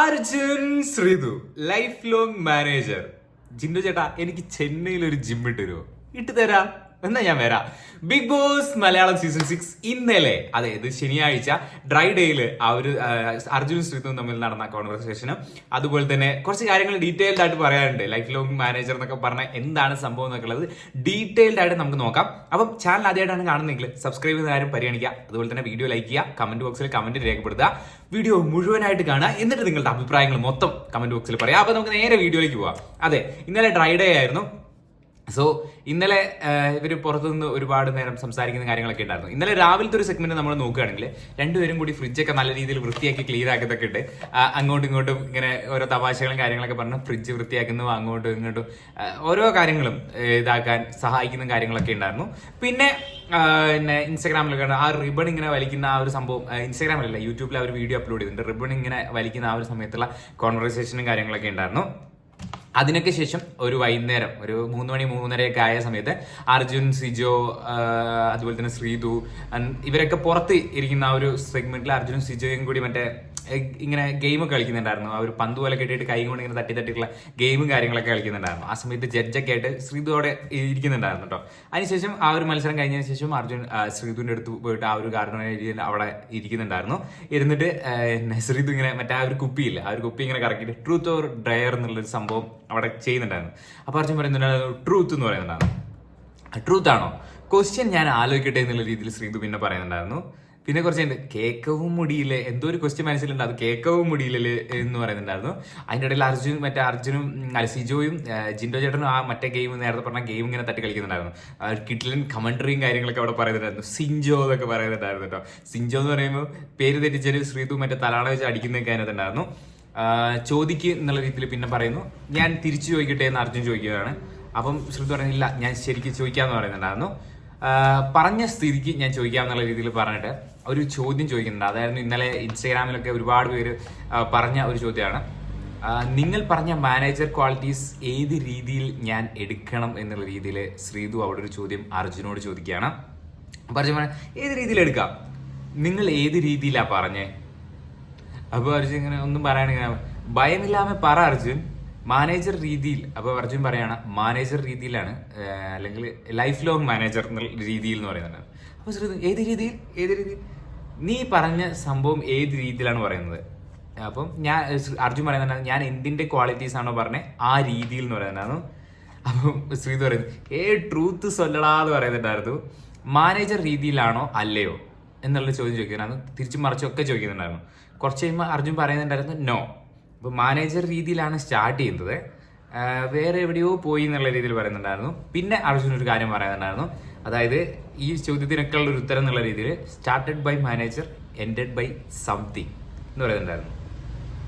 Arjun Sreethu life long manager Jinto ചേട്ടാ എനിക്ക് ചെന്നൈയിൽ ഒരു ജിം ഇട്ട് ഇട്ടുതരാം ഇട്ട് തരാം. എന്നാ ഞാൻ വരാം. Bigg Boss Malayalam season six ഇന്നലെ അതായത് ശനിയാഴ്ച ഡ്രൈ ഡേയിൽ ആ, അർജുനും ശ്രീതും തമ്മിൽ നടന്ന കോൺവെർസേഷനും അതുപോലെ തന്നെ കുറച്ച് കാര്യങ്ങൾ ഡീറ്റെയിൽഡ് ആയിട്ട് പറയാനുണ്ട്. ലൈഫ് ലോങ് മാനേജർ എന്നൊക്കെ പറഞ്ഞ എന്താണ് സംഭവം എന്നൊക്കെ ഉള്ളത് ഡീറ്റെയിൽഡ് ആയിട്ട് നമുക്ക് നോക്കാം. അപ്പം ചാനൽ ആദ്യമായിട്ടാണ് കാണുന്നെങ്കിൽ സബ്സ്ക്രൈബ് ചെയ്ത കാര്യം പരിഗണിക്കുക. അതുപോലെ തന്നെ വീഡിയോ ലൈക്ക് ചെയ്യുക കമന്റ് ബോക്സിൽ കമന്റ് രേഖപ്പെടുത്തുക. വീഡിയോ മുഴുവനായിട്ട് കാണുക. എന്നിട്ട് നിങ്ങളുടെ അഭിപ്രായങ്ങൾ മൊത്തം കമന്റ് ബോക്സിൽ പറയാം. അപ്പൊ നമുക്ക് നേരെ വീഡിയോയിലേക്ക് പോവാം. അതെ ഇന്നലെ ഡ്രൈ ഡേ ആയിരുന്നു. സോ ഇന്നലെ ഇവർ പുറത്തുനിന്ന് ഒരുപാട് നേരം സംസാരിക്കുന്ന കാര്യങ്ങളൊക്കെ ഉണ്ടായിരുന്നു. ഇന്നലെ രാവിലത്തെ ഒരു സെഗ്മെന്റ് നമ്മൾ നോക്കുകയാണെങ്കിൽ രണ്ടുപേരും കൂടി ഫ്രിഡ്ജൊക്കെ നല്ല രീതിയിൽ വൃത്തിയാക്കി ക്ലീൻ ആക്കുന്നതൊക്കെ ഉണ്ട്. അങ്ങോട്ടും ഇങ്ങോട്ടും ഇങ്ങനെ ഓരോ തമാശകളും കാര്യങ്ങളൊക്കെ പറഞ്ഞ് ഫ്രിഡ്ജ് വൃത്തിയാക്കുന്നു അങ്ങോട്ടും ഇങ്ങോട്ടും ഓരോ കാര്യങ്ങളും ഇതാക്കാൻ സഹായിക്കുന്ന കാര്യങ്ങളൊക്കെ ഉണ്ടായിരുന്നു. പിന്നെ പിന്നെ ഇൻസ്റ്റാഗ്രാമിലൊക്കെ. ആ റിബൺ ഇങ്ങനെ വലിക്കുന്ന ആ ഒരു സംഭവം ഇൻസ്റ്റാഗ്രാമിലല്ല യൂട്യൂബിൽ ആ ഒരു വീഡിയോ അപ്ലോഡ് ചെയ്തിട്ടുണ്ട്. റിബൺ ഇങ്ങനെ വലിക്കുന്ന ആ ഒരു സമയത്തുള്ള കോൺവെർസേഷനും കാര്യങ്ങളൊക്കെ ഉണ്ടായിരുന്നു. അതിനൊക്കെ ശേഷം ഒരു വൈകുന്നേരം ഒരു മൂന്ന് മണി മൂന്നരയൊക്കെ ആയ സമയത്ത് അർജുൻ സിജോ അതുപോലെ തന്നെ ശ്രീതു ഇവരൊക്കെ പുറത്ത് ഇരിക്കുന്ന ആ ഒരു സെഗ്മെന്റിൽ അർജുനും സിജോയും കൂടി മറ്റേ ഇങ്ങനെ ഗെയിം കളിക്കുന്നുണ്ടായിരുന്നു. ആ ഒരു പന്ത് പോലെ കെട്ടിയിട്ട് കൈ കൊണ്ട് ഇങ്ങനെ തട്ടി തട്ടിയിട്ടുള്ള ഗെയിമും കാര്യങ്ങളൊക്കെ കളിക്കുന്നുണ്ടായിരുന്നു. ആ സമയത്ത് ജഡ്ജൊക്കെ ആയിട്ട് ശ്രീതുവോടെ ഇരിക്കുന്നുണ്ടായിരുന്നു കേട്ടോ അതിനുശേഷം ആ ഒരു മത്സരം കഴിഞ്ഞതിന് ശേഷം അർജുൻ ശ്രീതുവിന്റെ അടുത്ത് പോയിട്ട് ആ ഒരു ഗാർഡൻ ഏരിയയിൽ അവിടെ ഇരിക്കുന്നുണ്ടായിരുന്നു. ഇരുന്നിട്ട് ശ്രീതു ഇങ്ങനെ മറ്റേ ആ ഒരു കുപ്പിയില്ല ആ ഒരു കുപ്പി ഇങ്ങനെ കറക്കിയിട്ട് ട്രൂത്ത് ഓർ ഡ്രയർ എന്നുള്ളൊരു സംഭവം അവിടെ ചെയ്യുന്നുണ്ടായിരുന്നു. അപ്പോൾ അർജുൻ പറയുന്നുണ്ടായിരുന്നു ട്രൂത്ത് എന്ന് പറയുന്നുണ്ടായിരുന്നു. ട്രൂത്ത് ആണോ? ക്വസ്റ്റ്യൻ ഞാൻ ആലോചിക്കട്ടെ എന്നുള്ള രീതിയിൽ ശ്രീതു പിന്നെ പറയുന്നുണ്ടായിരുന്നു. പിന്നെ കുറച്ച് ഉണ്ട് കേക്കവും മുടിയില്ലേ എന്തോ ഒരു ക്വസ്റ്റ്യൻ മനസ്സിലുണ്ട്. അത് കേക്കവും മുടിയില്ലേ എന്ന് പറയുന്നുണ്ടായിരുന്നു. അതിന്റെ ഇടയിൽ അർജുൻ മറ്റേ അർജുനും അല്ല സിജോയും ജിൻഡോ ചേട്ടനും ആ മറ്റേ ഗെയിം നേരത്തെ പറഞ്ഞ ഗെയിം ഇങ്ങനെ തട്ടി കളിക്കുന്നുണ്ടായിരുന്നു. കിട്ടിലൻ കമൻട്രിയും കാര്യങ്ങളൊക്കെ അവിടെ പറയുന്നുണ്ടായിരുന്നു. സിഞ്ചോ എന്നൊക്കെ പറയുന്നുണ്ടായിരുന്നു കേട്ടോ. സിഞ്ചോ എന്ന് പറയുമ്പോൾ പേര് തെറ്റിച്ചൊരു ശ്രീതു മറ്റേ തലാണ വെച്ച് അടിക്കുന്നൊക്കെ അതിനകത്തുണ്ടായിരുന്നു. ചോദിക്ക് എന്നുള്ള രീതിയിൽ പിന്നെ പറയുന്നു. ഞാൻ തിരിച്ചു ചോദിക്കട്ടെ എന്ന് അർജുൻ ചോദിക്കുകയാണ്. അപ്പം ശ്രീതു പറയുന്നില്ല ഞാൻ ശരിക്കും ചോദിക്കാമെന്ന് പറയുന്നുണ്ടായിരുന്നു. പറഞ്ഞ സ്ഥിതിക്ക് ഞാൻ ചോദിക്കാമെന്നുള്ള രീതിയിൽ പറഞ്ഞിട്ട് ഒരു ചോദ്യം ചോദിക്കുന്നുണ്ട്. അതായിരുന്നു ഇന്നലെ ഇൻസ്റ്റാഗ്രാമിലൊക്കെ ഒരുപാട് പേര് പറഞ്ഞ ഒരു ചോദ്യമാണ്. നിങ്ങൾ പറഞ്ഞ മാനേജർ ക്വാളിറ്റീസ് ഏത് രീതിയിൽ ഞാൻ എടുക്കണം എന്നുള്ള രീതിയിൽ ശ്രീതു അവിടെ ഒരു ചോദ്യം അർജുനോട് ചോദിക്കുകയാണ്. പറഞ്ഞു, ഏത് രീതിയിൽ എടുക്കാം? നിങ്ങൾ ഏത് രീതിയിലാണ് പറഞ്ഞേ? അപ്പോൾ അർജുൻ ഇങ്ങനെ ഒന്നും പറയാനിങ്ങനെ ഭയമില്ലാമെ പറ അർജുൻ. മാനേജർ രീതിയിൽ അപ്പൊ അർജുൻ പറയാണ് മാനേജർ രീതിയിലാണ് അല്ലെങ്കിൽ ലൈഫ് ലോങ് മാനേജർ രീതിയിൽ എന്ന് പറയുന്നത്. അപ്പൊ ശ്രീ ഏത് രീതിയിൽ? ഏത് രീതിയിൽ? നീ പറഞ്ഞ സംഭവം ഏത് രീതിയിലാണ് പറയുന്നത്? അപ്പം ഞാൻ അർജുൻ പറയുന്നത് ഞാൻ എന്തിന്റെ ക്വാളിറ്റീസ് ആണോ പറഞ്ഞത് ആ രീതിയിൽ എന്ന് പറയുന്നതാണ്. അപ്പം ശ്രീത് പറയുന്നത് ഏ ട്രൂത്ത് സൊല്ലടാ എന്ന് പറയുന്നുണ്ടായിരുന്നു. മാനേജർ രീതിയിലാണോ അല്ലയോ? എന്നുള്ള ചോദ്യം ചോദിക്കുന്നുണ്ടായിരുന്നു. തിരിച്ചും മറിച്ചൊക്കെ ചോദിക്കുന്നുണ്ടായിരുന്നു. കുറച്ച് കഴിയുമ്പോൾ അർജുൻ പറയുന്നുണ്ടായിരുന്നു നോ അപ്പോൾ മാനേജർ രീതിയിലാണ് സ്റ്റാർട്ട് ചെയ്യുന്നത്. വേറെ എവിടെയോ പോയി എന്നുള്ള രീതിയിൽ പറയുന്നുണ്ടായിരുന്നു. പിന്നെ അർജുൻ ഒരു കാര്യം പറയുന്നുണ്ടായിരുന്നു. അതായത് ഈ ചോദ്യത്തിനൊക്കെ ഉള്ള ഒരു ഉത്തരം എന്നുള്ള രീതിയിൽ started by manager ended by something എന്ന് പറയുന്നുണ്ടായിരുന്നു.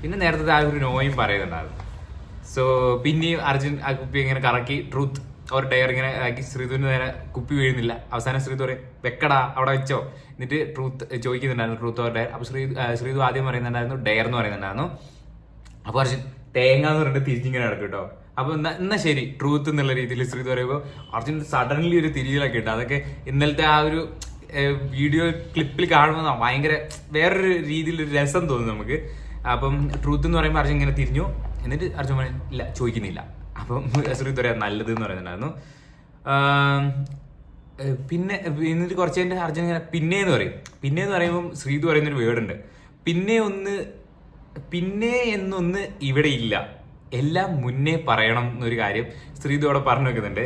പിന്നെ നേരത്തെ ആ ഒരു നോയും പറയുന്നുണ്ടായിരുന്നു. സോ പിന്നെയും അർജുൻ ആ കുപ്പി ഇങ്ങനെ കറക്കി ട്രൂത്ത് അവർ ടയർ ഇങ്ങനെ ആക്കി ശ്രീധുവിന് നേരെ കുപ്പി വീഴുന്നില്ല. അവസാനം ശ്രീധു പറയും വെക്കടാ അവിടെ വെച്ചോ. എന്നിട്ട് ട്രൂത്ത് ചോദിക്കുന്നുണ്ടായിരുന്നു ട്രൂത്ത് ഓർ ഡയർ അപ്പൊ ശ്രീ ശ്രീധു ആദ്യം പറയുന്നുണ്ടായിരുന്നു ഡയർ എന്ന് പറയുന്നുണ്ടായിരുന്നു. അപ്പൊ അർജുൻ തേങ്ങ എന്ന് പറഞ്ഞിട്ട് തിരിഞ്ഞിങ്ങനെ നടക്കും കേട്ടോ അപ്പൊ എന്നാ ശരി ട്രൂത്ത് എന്നുള്ള രീതിയിൽ ശ്രീത് പറയുമ്പോൾ അർജുൻ സഡൻലി ഒരു തിരിയിലൊക്കെ ഉണ്ട് അതൊക്കെ ഇന്നലത്തെ ആ ഒരു വീഡിയോ ക്ലിപ്പിൽ കാണുമ്പോൾ ഭയങ്കര വേറൊരു രീതിയിൽ ഒരു രസം തോന്നും നമുക്ക്. അപ്പം ട്രൂത്ത് എന്ന് പറയുമ്പോൾ അർജുൻ ഇങ്ങനെ തിരിഞ്ഞു. എന്നിട്ട് അർജുൻ പറയും ഇല്ല ചോദിക്കുന്നില്ല. അപ്പം ശ്രീത് പറയാം നല്ലത് എന്ന് പറയുന്നുണ്ടായിരുന്നു. പിന്നെ എന്നിട്ട് കുറച്ച് കഴിഞ്ഞിട്ട് അർജുൻ ഇങ്ങനെ പിന്നെ എന്ന് പറയും. പിന്നെ എന്ന് പറയുമ്പോൾ ശ്രീത് പറയുന്നൊരു വേർഡ് ഉണ്ട്. പിന്നെ ഒന്ന് പിന്നെ എന്നൊന്ന് ഇവിടെ ഇല്ല. എല്ലാം മുന്നേ പറയണം എന്നൊരു കാര്യം ശ്രീതു അവിടെ പറഞ്ഞു വെക്കുന്നുണ്ട്.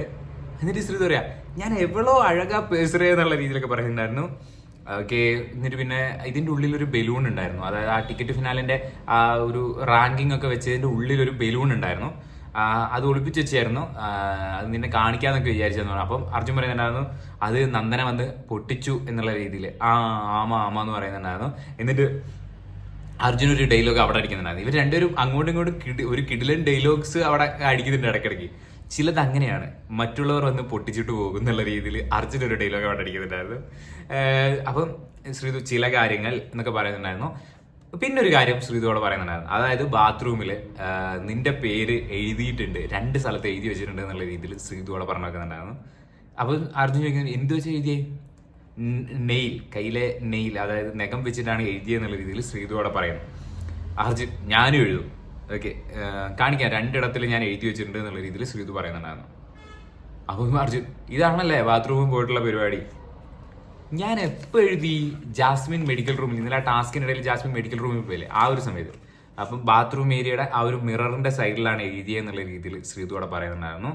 എന്നിട്ട് ശ്രീതു പറയാ ഞാൻ എവളോ അഴകാ പേസറേ എന്നുള്ള രീതിയിലൊക്കെ പറയുന്നുണ്ടായിരുന്നു. ഓക്കെ എന്നിട്ട് പിന്നെ ഇതിന്റെ ഉള്ളിൽ ഒരു ബലൂൺ ഉണ്ടായിരുന്നു. അതായത് ആ ടിക്കറ്റ് ഫിനാലിന്റെ ആ ഒരു റാങ്കിങ് ഒക്കെ വെച്ചതിന്റെ ഉള്ളിൽ ഒരു ബലൂൺ ഉണ്ടായിരുന്നു. അത് ഒളിപ്പിച്ച് വെച്ചായിരുന്നു. അത് നിന്നെ കാണിക്കാന്നൊക്കെ പറഞ്ഞു. അപ്പം അർജുൻ പറയുന്നുണ്ടായിരുന്നു അത് നന്ദന വന്ന് പൊട്ടിച്ചു എന്നുള്ള രീതിയിൽ ആ ആമ ആമ എന്ന് പറയുന്നുണ്ടായിരുന്നു. എന്നിട്ട് അർജുൻ ഒരു ഡയലോഗ് അവിടെ അടിക്കുന്നുണ്ടായിരുന്നു. ഇവർ രണ്ടുപേരും അങ്ങോട്ടും ഇങ്ങോട്ടും കിടി ഒരു കിടിലൻ ഡയലോഗ്സ് അവിടെ അടിക്കുന്നുണ്ട് ഇടയ്ക്കിടയ്ക്ക്. ചിലത് അങ്ങനെയാണ്. മറ്റുള്ളവർ വന്ന് പൊട്ടിച്ചിട്ട് പോകും എന്നുള്ള രീതിയിൽ അർജുൻ ഒരു ഡയലോഗ് അവിടെ അടിക്കുന്നുണ്ടായിരുന്നു. അപ്പം ശ്രീതു ചില കാര്യങ്ങൾ എന്നൊക്കെ പറയുന്നുണ്ടായിരുന്നു. പിന്നെ ഒരു കാര്യം ശ്രീതുവോട് പറയുന്നുണ്ടായിരുന്നു. അതായത് ബാത്റൂമിൽ നിന്റെ പേര് എഴുതിയിട്ടുണ്ട്. രണ്ട് സ്ഥലത്ത് എഴുതി വെച്ചിട്ടുണ്ട് എന്നുള്ള രീതിയിൽ ശ്രീതുവോടെ പറഞ്ഞു വെക്കുന്നുണ്ടായിരുന്നു അപ്പോൾ അർജുൻ ചോദിക്കുന്നത് എന്ത് വെച്ച് എഴുതിയേ? നെയിൽ കയ്യിലെ നെയിൽ അതായത് നഖം വെച്ചിട്ടാണ് എഴുതിയെന്നുള്ള രീതിയിൽ ശ്രീതുവോടെ പറയുന്നു. അർജുൻ ഞാനും എഴുതും. ഓക്കെ കാണിക്കാം രണ്ടിടത്തിൽ ഞാൻ എഴുതി വെച്ചിട്ടുണ്ട് എന്നുള്ള രീതിയിൽ ശ്രീതു പറയുന്നുണ്ടായിരുന്നു. അപ്പം അർജുൻ ഇതാണല്ലേ ബാത്റൂമിൽ പോയിട്ടുള്ള പരിപാടി? ഞാൻ എപ്പോൾ എഴുതി? ജാസ്മിൻ മെഡിക്കൽ റൂമിൽ ഇന്നലെ ആ ടാസ്കിനിടയിൽ ജാസ്മിൻ മെഡിക്കൽ റൂമിൽ പോയില്ലേ? ആ ഒരു സമയത്ത്. അപ്പം ബാത്റൂം ഏരിയയുടെ ആ ഒരു മിററിന്റെ സൈഡിലാണ് എഴുതിയെന്നുള്ള രീതിയിൽ ശ്രീതു അവിടെ പറയുന്നുണ്ടായിരുന്നു.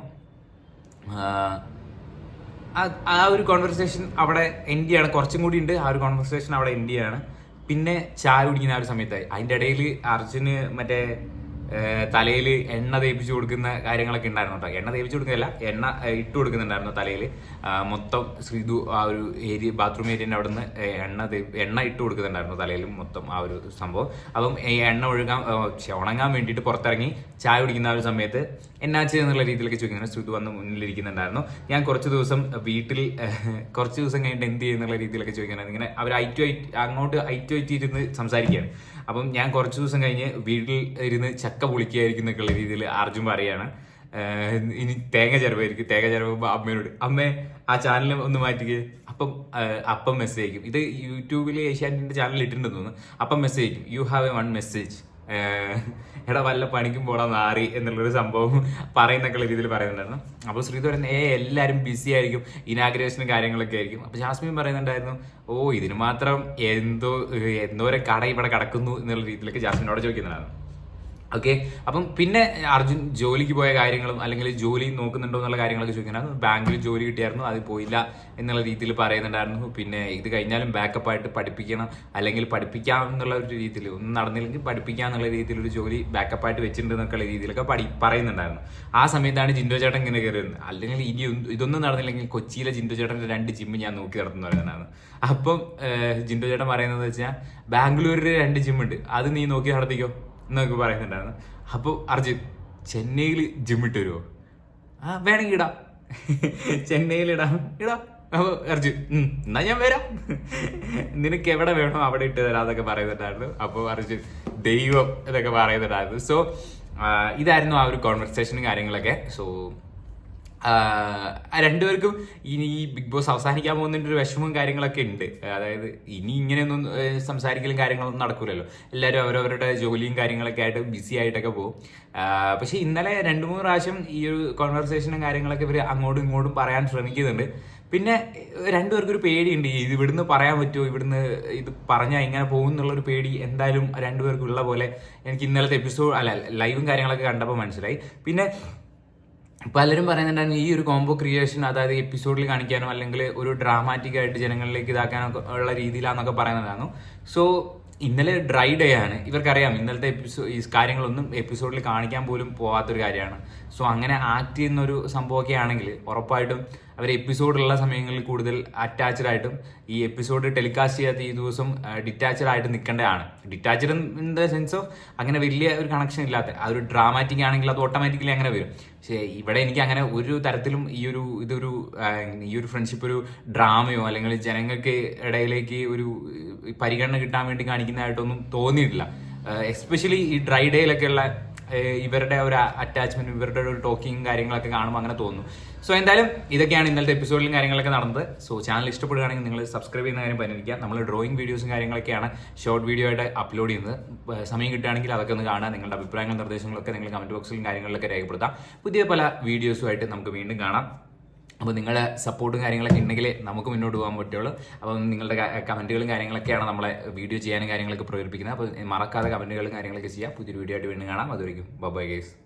ആ- ഒരു കോൺവെർസേഷൻ അവിടെ എൻഡ് ചെയ്യാണ് കുറച്ചും കൂടി ഉണ്ട്. ആ ഒരു കോൺവെർസേഷൻ അവിടെ എൻഡ് ചെയ്യാണ് പിന്നെ ചായ കുടിക്കുന്ന ആ ഒരു സമയത്തായി. അതിന്റെ ഇടയിൽ അർജുന് മറ്റേ തലയിൽ എണ്ണ തേപ്പിച്ച് കൊടുക്കുന്ന കാര്യങ്ങളൊക്കെ ഉണ്ടായിരുന്നു കേട്ടോ. എണ്ണ തേപ്പിച്ച് കൊടുക്കുന്നില്ല എണ്ണ ഇട്ട് കൊടുക്കുന്നുണ്ടായിരുന്നു തലയിൽ മൊത്തം ശ്രീതു ആ ഒരു ഏരിയ ബാത്റൂം ഏരിയന്റെ അവിടുന്ന് എണ്ണ എണ്ണ ഇട്ട് കൊടുക്കുന്നുണ്ടായിരുന്നു തലയിൽ മൊത്തം ആ ഒരു സംഭവം. അപ്പം ഈ എണ്ണ ഒഴുകാൻ ഉണങ്ങാൻ വേണ്ടിയിട്ട് പുറത്തിറങ്ങി ചായ കുടിക്കുന്ന ആ ഒരു സമയത്ത് എന്നാച്ച് എന്നുള്ള രീതിയിലേക്ക് ചോദിക്കുന്നത് ശ്രുതു വന്ന് മുന്നിലിരിക്കുന്നുണ്ടായിരുന്നു. ഞാൻ കുറച്ച് ദിവസം വീട്ടിൽ കുറച്ച് ദിവസം കഴിഞ്ഞിട്ട് എന്ത് ചെയ്യുന്നുള്ള രീതിയിലൊക്കെ ചോദിക്കുന്നത് ഇങ്ങനെ അവർ ഐറ്റു ഐറ്റ് അങ്ങോട്ട് ഐറ്റു ഐറ്റ് ഇരുന്ന് സംസാരിക്കുകയാണ്. അപ്പം ഞാൻ കുറച്ച് ദിവസം കഴിഞ്ഞ് വീട്ടിൽ ഇരുന്ന് ചക്ക പൊളിക്കുകയായിരിക്കും എന്നൊക്കെയുള്ള രീതിയിൽ അർജുൻ പറയാണ്. ഇനി തേങ്ങ ചിലവായിരിക്കും തേങ്ങ ചിലവുമ്പോൾ അമ്മയോട് അമ്മേ ആ ചാനൽ ഒന്ന് മാറ്റിക്ക്. അപ്പം അപ്പം മെസ്സേജ് അയക്കും. ഇത് യൂട്യൂബിൽ ഏഷ്യാനെറ്റിന്റെ ചാനൽ ഇട്ടിട്ടുണ്ടെന്ന് തോന്നുന്നു. അപ്പം മെസ്സേജ് അയക്കും. You have a one message എടാ വല്ല പണിക്കും പോടാ നാറി എന്നുള്ളൊരു സംഭവം പറയുന്നൊക്കെ രീതിയിൽ പറയുന്നുണ്ടായിരുന്നു. അപ്പോൾ ശ്രീധർ പറയുന്നത് ഏ എല്ലാവരും ബിസി ആയിരിക്കും. ഇനാഗ്രേഷനും കാര്യങ്ങളൊക്കെ ആയിരിക്കും. അപ്പോൾ ജാസ്മിൻ പറയുന്നുണ്ടായിരുന്നു ഓ ഇതിന് മാത്രം എന്തോ എന്തോരം കട ഇവിടെ കിടക്കുന്നു എന്നുള്ള രീതിയിലൊക്കെ ജാസ്മിനോട് ചോദിക്കുന്നുണ്ടായിരുന്നു ഓക്കെ അപ്പം പിന്നെ അർജുൻ ജോലിക്ക് പോയ കാര്യങ്ങളും അല്ലെങ്കിൽ ജോലി നോക്കുന്നുണ്ടോ എന്നുള്ള കാര്യങ്ങളൊക്കെ ചോദിക്കുന്നുണ്ടായിരുന്നു ബാങ്കിൽ ജോലി കിട്ടിയായിരുന്നു അത് പോയില്ല എന്നുള്ള രീതിയിൽ പറയുന്നുണ്ടായിരുന്നു. പിന്നെ ഇത് കഴിഞ്ഞാലും ബാക്കപ്പ് ആയിട്ട് പഠിപ്പിക്കണം അല്ലെങ്കിൽ പഠിപ്പിക്കാം എന്നുള്ള ഒരു രീതിയിൽ ഒന്നും നടന്നില്ലെങ്കിൽ പഠിപ്പിക്കാം എന്നുള്ള രീതിയിൽ ഒരു ജോലി ബാക്കപ്പ് ആയിട്ട് വെച്ചിട്ടുണ്ട് എന്നൊക്കെയുള്ള രീതിയിലൊക്കെ പഠി പറയുന്നുണ്ടായിരുന്നു. ആ സമയത്താണ് ജിൻഡോ ചേട്ടൻ ഇങ്ങനെ കയറിയത് അല്ലെങ്കിൽ ഇനി ഇതൊന്നും നടന്നില്ലെങ്കിൽ കൊച്ചിയിലെ ജിൻഡോ ചേട്ടന്റെ രണ്ട് ജിമ്മ് ഞാൻ നോക്കി നടത്തുന്ന പറയുന്നതാണ് അപ്പം ജിൻഡോ ചേട്ടൻ പറയുന്നത് വെച്ചാൽ ബാംഗ്ലൂരിൽ രണ്ട് ജിമ്മുണ്ട് അത് നീ നോക്കി നടത്തിക്കോ? എന്നൊക്കെ പറയുന്നുണ്ടായിരുന്നു. അപ്പോൾ അർജുൻ ചെന്നൈയിൽ ജിമ്മിട്ട് വരുമോ ആ വേണമെങ്കിൽ ഇടാം. ചെന്നൈയിൽ ഇടാം. ഇടാം. അപ്പോൾ അർജുൻ ഉം, എന്നാ ഞാൻ വരാം. നിനക്ക് എവിടെ വേണോ അവിടെ ഇട്ട് തരാം എന്നൊക്കെ പറയുന്നുണ്ടായിരുന്നു. അപ്പോൾ അർജുൻ ദൈവം എന്നൊക്കെ പറയുന്നുണ്ടായിരുന്നു. സോ ഇതായിരുന്നു ആ ഒരു കോൺവെർസേഷനും കാര്യങ്ങളൊക്കെ. സോ രണ്ടുപേർക്കും ഇനി ഈ ബിഗ് ബോസ് അവസാനിക്കാൻ പോകുന്നതിന്റെ ഒരു വിഷമവും കാര്യങ്ങളൊക്കെ ഉണ്ട്. അതായത് ഇനി ഇങ്ങനെയൊന്നും സംസാരിക്കലും കാര്യങ്ങളൊന്നും നടക്കൂലല്ലോ. എല്ലാവരും അവരവരുടെ ജോലിയും കാര്യങ്ങളൊക്കെ ആയിട്ട് ബിസി ആയിട്ടൊക്കെ പോകും. പക്ഷേ ഇന്നലെ രണ്ട് മൂന്ന് പ്രാവശ്യം ഈ ഒരു കോൺവെർസേഷനും കാര്യങ്ങളൊക്കെ ഇവർ അങ്ങോട്ടും ഇങ്ങോട്ടും പറയാൻ ശ്രമിക്കുന്നുണ്ട്. പിന്നെ രണ്ടുപേർക്കൊരു പേടിയുണ്ട്. ഇത് ഇവിടുന്ന് പറയാൻ പറ്റുമോ? ഇവിടുന്ന് ഇത് പറഞ്ഞാൽ ഇങ്ങനെ പോകും എന്നുള്ളൊരു പേടി എന്തായാലും രണ്ടുപേർക്കും ഉള്ള പോലെ എനിക്ക് ഇന്നലത്തെ എപ്പിസോഡ് അല്ല ലൈവും കാര്യങ്ങളൊക്കെ കണ്ടപ്പോൾ മനസ്സിലായി. പിന്നെ പലരും പറയുന്നുണ്ടായിരുന്നു ഈ ഒരു കോംബോ ക്രിയേഷൻ അതായത് എപ്പിസോഡിൽ കാണിക്കാനും അല്ലെങ്കിൽ ഒരു ഡ്രാമാറ്റിക് ആയിട്ട് ജനങ്ങളിലേക്ക് ഇതാക്കാനും ഉള്ള രീതിയിലാന്നൊക്കെ പറയുന്നതായിരുന്നു സോ ഇന്നലെ ഡ്രൈ ഡേ ആണ്. ഇവർക്കറിയാം ഇന്നലത്തെ എപ്പിസോഡ് ഈ കാര്യങ്ങളൊന്നും എപ്പിസോഡിൽ കാണിക്കാൻ പോലും പോവാത്തൊരു കാര്യമാണ്. സോ അങ്ങനെ ആക്ട് ചെയ്യുന്ന ഒരു സംഭവമൊക്കെ ആണെങ്കിൽ ഉറപ്പായിട്ടും അവർ എപ്പിസോഡുള്ള സമയങ്ങളിൽ കൂടുതൽ അറ്റാച്ചഡ് ആയിട്ടും ഈ എപ്പിസോഡ് ടെലികാസ്റ്റ് ചെയ്യാത്ത ഈ ദിവസം ഡിറ്റാച്ച്ഡ് ആയിട്ട് നിൽക്കേണ്ടതാണ്. Detached in the sense of അങ്ങനെ വലിയ ഒരു കണക്ഷൻ ഇല്ലാത്ത ആ ഒരു ഡ്രാമാറ്റിക് ആണെങ്കിൽ അത് ഓട്ടോമാറ്റിക്കലി അങ്ങനെ വരും. പക്ഷേ ഇവിടെ എനിക്ക് അങ്ങനെ ഒരു തരത്തിലും ഈ ഒരു ഇതൊരു ഈ ഒരു ഫ്രണ്ട്ഷിപ്പ് ഒരു ഡ്രാമയോ അല്ലെങ്കിൽ ജനങ്ങൾക്ക് ഇടയിലേക്ക് ഒരു പരിഗണന കിട്ടാൻ വേണ്ടി കാണിക്കുന്നതായിട്ടൊന്നും തോന്നിയിട്ടില്ല. എസ്പെഷ്യലി ഈ ഡ്രൈ ഡേയിലൊക്കെ ഉള്ള ഏഹ്, ഇവരുടെ ഒരു അറ്റാച്ച്മെന്റ് ഇവരുടെ ഒരു ടോക്കിങ് കാര്യങ്ങളൊക്കെ കാണുമ്പോൾ അങ്ങനെ തോന്നുന്നു സോ എന്തായാലും ഇതൊക്കെയാണ് ഇന്നലത്തെ എപ്പിസോഡിലും കാര്യങ്ങളൊക്കെ നടന്നത്. സോ ചാനൽ ഇഷ്ടപ്പെടുകയാണെങ്കിൽ നിങ്ങൾ സബ്സ്ക്രൈബ് ചെയ്യുന്ന കാര്യം പരിഗണിക്കുക. നമ്മൾ ഡ്രോയിങ് വീഡിയോസും കാര്യങ്ങളൊക്കെയാണ് ഷോർട്ട് വീഡിയോ ആയിട്ട് അപ്ലോഡ് ചെയ്യുന്നത്. സമയം കിട്ടുകയാണെങ്കിൽ അതൊക്കെ ഒന്ന് കാണാം നിങ്ങളുടെ അഭിപ്രായങ്ങളും നിർദ്ദേശങ്ങളൊക്കെ നിങ്ങൾ കമന്റ് ബോക്സിലും കാര്യങ്ങളിലൊക്കെ രേഖപ്പെടുത്താം. പുതിയ പല വീഡിയോസുമായിട്ട് നമുക്ക് വീണ്ടും കാണാം. അപ്പോൾ നിങ്ങളുടെ സപ്പോർട്ടും കാര്യങ്ങളൊക്കെ ഉണ്ടെങ്കിൽ നമുക്ക് മുന്നോട്ട് പോകാൻ പറ്റുള്ളൂ. അപ്പം നിങ്ങളുടെ കമന്റുകളും കാര്യങ്ങളൊക്കെയാണ് നമ്മളെ വീഡിയോ ചെയ്യാനും കാര്യങ്ങളൊക്കെ പ്രേരിപ്പിക്കുന്നത്. അപ്പോൾ മറക്കാതെ കമന്റുകളും കാര്യങ്ങളൊക്കെ ചെയ്യാം. പുതിയൊരു വീഡിയോ ആയിട്ട് വീണ്ടും കാണാം. അതുവരെയും ബൈ ഗൈസ്